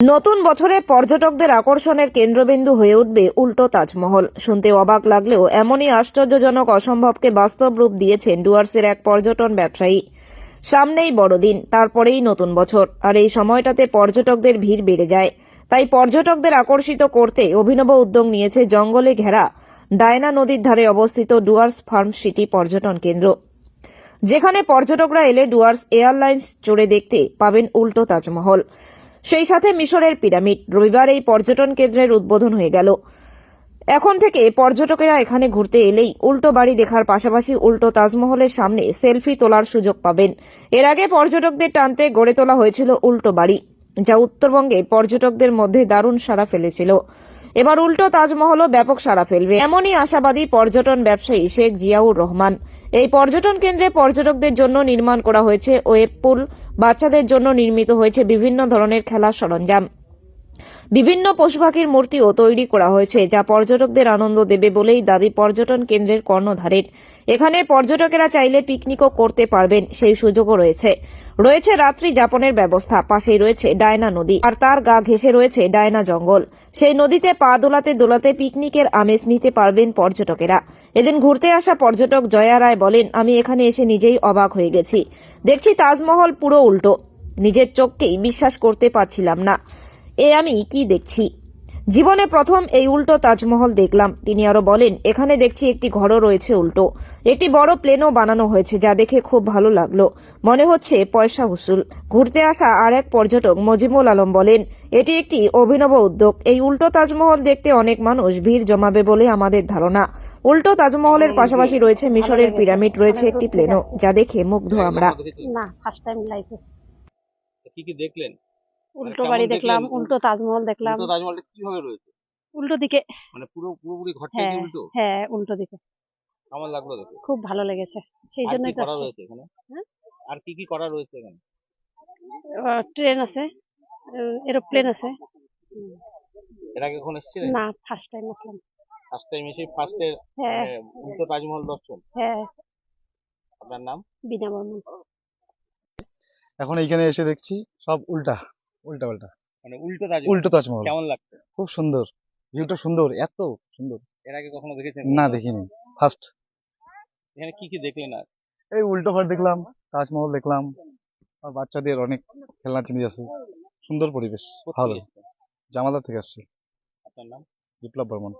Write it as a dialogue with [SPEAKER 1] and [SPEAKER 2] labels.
[SPEAKER 1] নতুন বছরে পর্যটকদের আকর্ষণের কেন্দ্রবিন্দু হয়ে উঠবে উল্টো তাজমহল। শুনতে অবাক লাগলেও এমনই আশ্চর্যজনক অসম্ভবকে বাস্তব রূপ দিয়েছেন ডুয়ার্সের এক পর্যটন ব্যবসায়ী। সামনেই বড়দিন, তারপরেই নতুন বছর। আর এই সময়টাতে পর্যটকদের ভিড় বেড়ে যায়। তাই পর্যটকদের আকর্ষিত করতে অভিনব উদ্যোগ নিয়েছে জঙ্গলে ঘেরা ডায়না নদীর ধারে অবস্থিত ডুয়ার্স ফার্ম সিটি পর্যটন কেন্দ্র। যেখানে পর্যটকরা এলে ডুয়ার্স এয়ারলাইন্স চড়ে দেখতে পাবেন উল্টো তাজমহল। সেই সাথে মিশরের পিরামিড। রবিবার এই পর্যটন কেন্দ্রের উদ্বোধন হয়ে গেল। এখন থেকে পর্যটকেরা এখানে ঘুরতে এলেই উল্টো বাড়ি দেখার পাশাপাশি উল্টো তাজমহলের সামনে সেলফি তোলার সুযোগ পাবেন। এর আগে পর্যটকদের টানতে গড়ে তোলা হয়েছিল উল্টো বাড়ি, যা উত্তরবঙ্গে পর্যটকদের মধ্যে দারুণ সাড়া ফেলেছিল। এবার উল্টো তাজমহলও ব্যাপক সাড়া ফেলবে। এমনই আশাবাদী পর্যটন ব্যবসায়ী শেখ জিয়াউর রহমান। এই পর্যটন কেন্দ্রে পর্যটকদের জন্য নির্মাণ করা হয়েছে ওয়েব পুল, বাচ্চাদের জন্য নির্মিত হয়েছে বিভিন্ন ধরনের খেলার সরঞ্জাম। বিভিন্ন পশুপাখির মূর্তিও তৈরি করা হয়েছে, যা পর্যটকদের আনন্দ দেবে বলেই দাবি পর্যটন কেন্দ্রের কর্ণধারের। এখানে পর্যটকেরা চাইলে পিকনিকও করতে পারবেন, সেই সুযোগও রয়েছে। রয়েছে রাত্রি যাপনের ব্যবস্থা, পাশেই রয়েছে ডায়না নদী, আর তার গা ঘেঁষে রয়েছে ডায়না জঙ্গল। সেই নদীতে পা দোলাতে দোলাতে পিকনিকের আমেজ নিতে পারবেন পর্যটকেরা। এদিন ঘুরতে আসা পর্যটক জয়া রায় বলেন, আমি এখানে এসে নিজেই অবাক হয়ে গেছি। দেখছি তাজমহল পুরো উল্টো। নিজের চোখকেই বিশ্বাস করতে পারছিলাম না। এ আমি কি দেখছি? জীবনে প্রথম এই উল্টো তাজমহল দেখলাম। তিনি আরও বলেন এখানে দেখছি একটি ঘরও রয়েছে উল্টো। একটি বড় প্লেনও বানানো হয়েছে যা দেখে খুব ভালো লাগল। মনে হচ্ছে পয়সা উসুল। ঘুরতে আসা আর এক পর্যটক মজিমুল আলম বলেন এটি একটি অভিনব উদ্যোগ। এই উল্টো তাজমহল দেখতে অনেক মানুষ ভিড় জমাবে বলে আমাদের ধারণা। উল্টো তাজমহলের পাশাপাশি রয়েছে মিশরের পিরামিড রয়েছে একটি প্লেনও যা দেখে মুগ্ধ আমরা।
[SPEAKER 2] না ফার্স্ট টাইম লাইফে
[SPEAKER 3] কি কি দেখলেন?
[SPEAKER 2] উল্টো বাড়ি দেখলাম উল্টো তাজমহল দেখলাম।
[SPEAKER 3] উল্টো তাজমহলটা কীভাবে রয়েছে?
[SPEAKER 2] উল্টো দিকে।
[SPEAKER 3] মানে পুরো পুরোপুরি ঘরটা
[SPEAKER 2] হ্যাঁ
[SPEAKER 3] কি উল্টো?
[SPEAKER 2] হ্যাঁ উল্টো দিকে।
[SPEAKER 3] কেমন লাগল দেখে?
[SPEAKER 2] খুব ভালো লেগেছে সেই জন্যই তো
[SPEAKER 3] করা রয়েছে এখানে?
[SPEAKER 2] হ্যাঁ?
[SPEAKER 3] আর কি কি করা রয়েছে এখানে?
[SPEAKER 2] ট্রেন আছে এরোপ্লেন আছে।
[SPEAKER 3] এর আগে কখন এসেছিলেন
[SPEAKER 2] না ফার্স্ট টাইম আসলাম
[SPEAKER 3] ফার্স্ট টাইম এসে ফার্স্টে
[SPEAKER 2] হ্যাঁ।
[SPEAKER 3] উল্টো তাজমহল দর্শন?
[SPEAKER 2] হ্যাঁ।
[SPEAKER 3] আপনার নাম?
[SPEAKER 2] বিনা বর্মন।
[SPEAKER 4] এখন এইখানে এসে দেখছি সব উল্টা। উল্টা পাল্টা।
[SPEAKER 3] মানে উল্টো তাজমহল।
[SPEAKER 4] উল্টো তাজমহল।
[SPEAKER 3] কেমন লাগছে?
[SPEAKER 4] খুব সুন্দর। ভিউটা সুন্দর এত সুন্দর।
[SPEAKER 3] এর আগে কখনো দেখেছেন?
[SPEAKER 4] না দেখিনি। ফার্স্ট
[SPEAKER 3] এখানে কি কি দেখলেন আর?
[SPEAKER 4] এই উল্টো ঘর দেখলাম তাজমহল দেখলাম আর বাচ্চাদের অনেক খেলনা জিনিস আছে। সুন্দর পরিবেশ ভালো? জামালদার থেকে আসছি।
[SPEAKER 3] আপনার নাম?
[SPEAKER 4] বিপ্লব বর্মন।